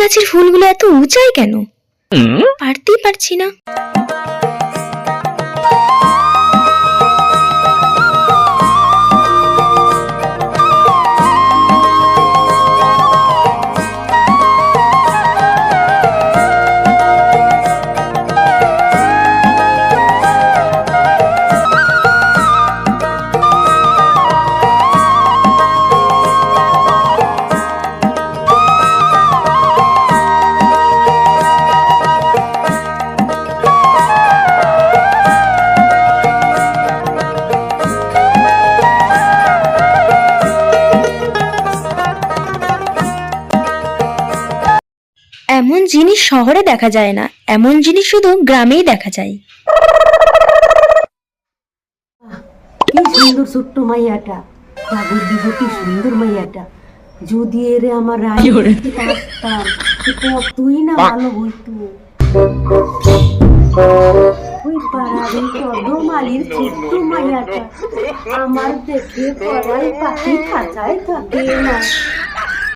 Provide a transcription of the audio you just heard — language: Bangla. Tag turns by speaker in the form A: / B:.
A: গাছের ফুলগুলো এত উঁচাই কেন? পারতেই পারছি না। এমন জিনিস শহরে দেখা যায় না। এমন জিনিস শুধু গ্রামেই দেখা যায়।
B: কি সুন্দর ছোট্ট মাইয়াটা। জাগর দিব কি সুন্দর মাইয়াটা। যদি এরে আমার রায় পারতাম তো না ভালো হইতো। ওই পাড়ার কদমালির ছোট্ট মাইয়াটা। আমার দেখে পড়াই পাখি খাঁচায় থাকে না।